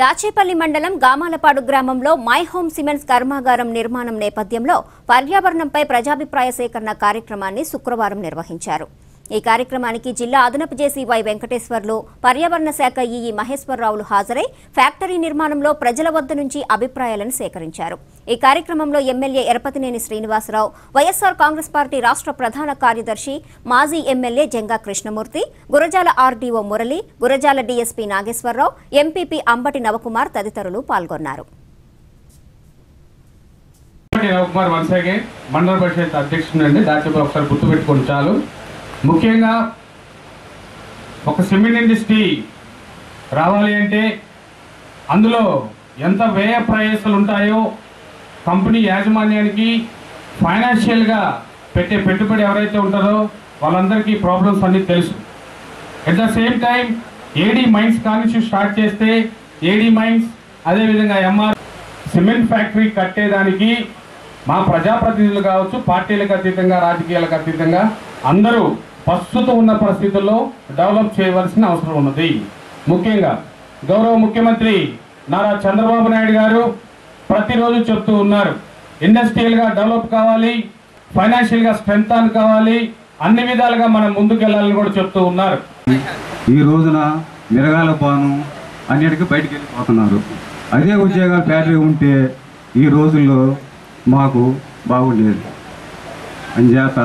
దాచేపల్లి మండలం గామాలపాడు గ్రామంలో my home cements కర్మాగారం నిర్మాణం నేపథ్యంలో పర్యావరణంపై ప్రజాభిప్రాయ సేకరణ కార్యక్రమాన్ని శుక్రవారం నిర్వహించారు. ఈ కార్యక్రమానికి జిల్లా అదనపు జేసీ వై వెంకటేశ్వర్లు పర్యావరణ శాఖ ఈఈ మహేశ్వరరావులు హాజరై ఫ్యాక్టరీ నిర్మాణంలో ప్రజల వద్ద నుంచి అభిప్రాయాలను సేకరించారు. ఈ కార్యక్రమంలో ఎమ్మెల్యే ఎరపతినేని శ్రీనివాసరావు వైఎస్సార్ కాంగ్రెస్ పార్టీ రాష్ట్ర ప్రధాన కార్యదర్శి మాజీ MLA Janga Krishnamurthy Gurajala RDO Murali Gurajala DSP Nageswararao MPP Ambati Navakumar తదితరులు పాల్గొన్నారు. మండల పరిషత్ అధ్యక్షుడు అండి దాచేపల్లి ఒకసారి గుర్తుపెట్టుకోండి చాలు. ముఖ్యంగా ఒక సిమెంట్ ఇండస్ట్రీ రావాలి అంటే అందులో ఎంత వ్యయ ప్రయాసాలు ఉంటాయో కంపెనీ యాజమాన్యానికి ఫైనాన్షియల్గా పెట్టే పెట్టుబడి ఎవరైతే ఉంటారో వాళ్ళందరికీ ప్రాబ్లమ్స్ అన్నీ తెలుసు. At the same time AD mines కానించి స్టార్ట్ చేస్తే ఏడీ మైన్స్ అదేవిధంగా ఎంఆర్ సిమెంట్ ఫ్యాక్టరీ కట్టేదానికి మా ప్రజాప్రతినిధులు కావచ్చు పార్టీలకు అతీతంగా రాజకీయాలకు అతీతంగా అందరూ ప్రస్తుతం ఉన్న పరిస్థితుల్లో డెవలప్ చేయవలసిన అవసరం ఉన్నది. ముఖ్యంగా గౌరవ ముఖ్యమంత్రి నారా చంద్రబాబు నాయుడు గారు ప్రతిరోజు చెప్తూ ఉన్నారు. ఇండస్ట్రియల్గా డెవలప్ కావాలి ఫైనాన్షియల్గా స్ట్రెంగ్ ఆన్ కావాలి అన్ని విధాలుగా మనం ముందుకెళ్ళాలని కూడా చెప్తూ ఉన్నారు. ఈ రోజున మిరగాల పాను అన్నిటికీ బయటికి వెళ్ళిపోతున్నారు. అదే ఉద్యోగాలు ఫ్యాక్టరీ ఉంటే ఈ రోజుల్లో మాకు బాగుండేది. అంచేత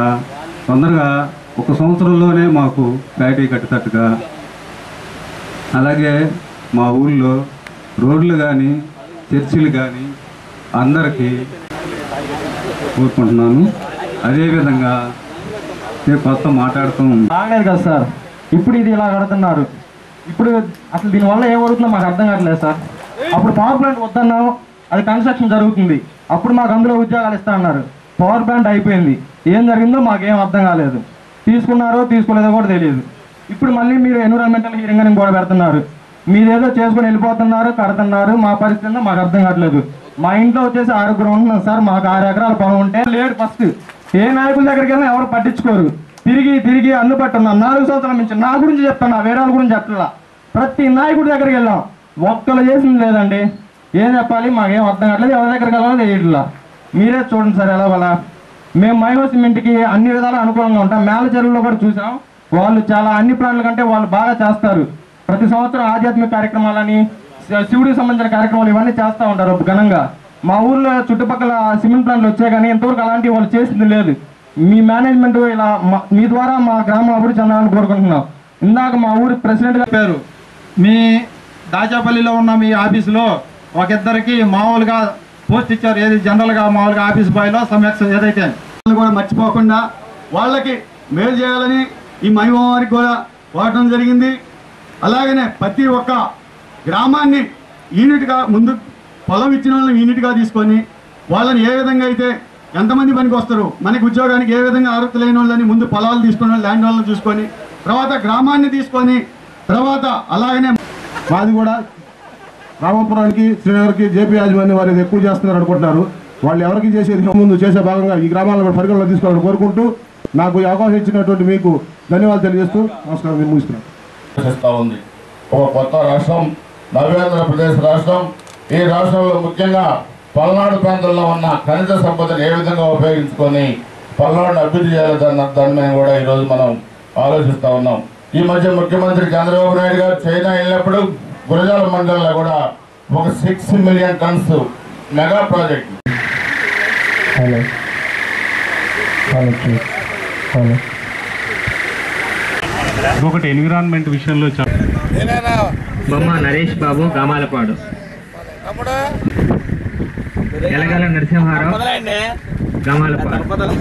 తొందరగా ఒక సంవత్సరంలోనే మాకు ఫ్యాక్టరీ కట్టేటట్టుగా. అలాగే మా ఊళ్ళో రోడ్లు కానీ చర్చిలు కానీ అందరికీ కోరుకుంటున్నాను. అదేవిధంగా నేను కొత్త మాట్లాడుతాం బాగలేదు కదా సార్. ఇప్పుడు ఇది ఇలా కడుతున్నారు. ఇప్పుడు అసలు దీనివల్ల ఏం జరుగుతుందో మాకు అర్థం కావట్లేదు సార్. అప్పుడు పవర్ ప్లాంట్ వద్దన్నాం అది కన్స్ట్రక్షన్ జరుగుతుంది. అప్పుడు మాకు అందులో ఉద్యోగాలు ఇస్తా అన్నారు పవర్ ప్లాంట్ అయిపోయింది. ఏం జరిగిందో మాకేం అర్థం కాలేదు. తీసుకున్నారో తీసుకోలేదో కూడా తెలియదు. ఇప్పుడు మళ్ళీ మీరు ఎన్విరాన్మెంటల్ హీరింగ్ అని కూడా పెడుతున్నారు. మీరేదో చేసుకుని వెళ్ళిపోతున్నారు కడుతున్నారు మా పరిస్థితి మాకు అర్థం కావట్లేదు. మా ఇంట్లో వచ్చేసి ఆరుగురు ఉంటున్నాం సార్ మాకు ఆరు ఎకరాల పొలం ఉంటే లేడు ఫస్ట్ ఏ నాయకుల దగ్గరికి వెళ్ళినా ఎవరు పట్టించుకోరు. తిరిగి తిరిగి అందుపట్టున్నాం నాలుగు సంవత్సరాల నుంచి నా గురించి చెప్తున్నా వేరే వాళ్ళ గురించి చెప్పలా ప్రతి నాయకుడి దగ్గరికి వెళ్ళాం. ఒక్కరు చేసింది లేదండి. ఏం చెప్పాలి? మాకేం అర్థం కావట్లేదు. ఎవరి దగ్గరికి వెళ్ళాలో తెలియట్లా. మీరే చూడండి సార్ ఎలా వాళ్ళ మేము మైవో సిమెంట్కి అన్ని విధాలు అనుకూలంగా ఉంటాం. మేల చెరువులో కూడా చూసాం. వాళ్ళు చాలా అన్ని ప్రాణుల కంటే వాళ్ళు బాగా చేస్తారు. ప్రతి సంవత్సరం ఆధ్యాత్మిక కార్యక్రమాలని శివుడికి సంబంధించిన కార్యక్రమాలు ఇవన్నీ చేస్తూ ఉంటారు ఘనంగా. మా ఊర్లో చుట్టుపక్కల సిమెంట్ ప్లాంట్లు వచ్చాయి కానీ ఇంతవరకు అలాంటివి వాళ్ళు చేసింది లేదు. మీ మేనేజ్మెంట్ ఇలా మీ ద్వారా మా గ్రామం అభివృద్ధి చెందాలని కోరుకుంటున్నాం. ఇందాక మా ఊరి ప్రెసిడెంట్ గారు మీ దాచాపల్లిలో ఉన్న మీ ఆఫీసులో ఒక ఇద్దరికి మామూలుగా పోస్ట్ ఇచ్చారు. ఏది జనరల్గా మామూలుగా ఆఫీస్ బాయ్లో సమీక్ష ఏదైతే కూడా మర్చిపోకుండా వాళ్ళకి మేలు చేయాలని ఈ మహిమవారికి కూడా వాడటం జరిగింది. అలాగనే ప్రతి ఒక్క గ్రామాన్ని యూనిట్గా ముందు పొలం ఇచ్చిన వాళ్ళని యూనిట్గా తీసుకొని వాళ్ళని ఏ విధంగా అయితే ఎంతమంది పనికి వస్తారు మనకి ఉద్యోగానికి ఏ విధంగా అర్హత లేని వాళ్ళని ముందు పొలాలు తీసుకొని ల్యాండ్ వాళ్ళని చూసుకొని తర్వాత గ్రామాన్ని తీసుకొని తర్వాత అలాగనే మాది కూడా రామపురానికి శ్రీనగర్కి జేపీ యాజమాన్యం వారు ఎక్కువ చేస్తున్నారు అనుకుంటున్నారు. వాళ్ళు ఎవరికి చేసేది ముందు చేసే భాగంగా ఈ గ్రామాలను కూడా పరిగణలో తీసుకోవాలని కోరుకుంటూ నాకు ఈ అవకాశం ఇచ్చినటువంటి మీకు ధన్యవాదాలు తెలియజేస్తూ నమస్కారం నేను ముగిస్తున్నాను. ఉంది. ఒక కొత్త రాష్ట్రం నవ్యాంధ్రప్రదేశ్ రాష్ట్రం. ఈ రాష్ట్రంలో ముఖ్యంగా పల్నాడు ప్రాంతంలో ఉన్న ఖనిజ సంపదను ఏ విధంగా ఉపయోగించుకొని పల్నాడును అభివృద్ధి చేయాలి దాని మీద కూడా ఈరోజు మనం ఆలోచిస్తూ ఉన్నాం. ఈ మధ్య ముఖ్యమంత్రి చంద్రబాబు నాయుడు గారు చైనా వెళ్ళినప్పుడు గురజాల మండలంలో కూడా ఒక six million tons mega project ఇంకొకటి ఎన్విరాన్మెంట్ విషయంలో బొమ్మ నరేష్ బాబు గామాలపాడు. ఎలగల నరసింహారావు గామాలపాడు.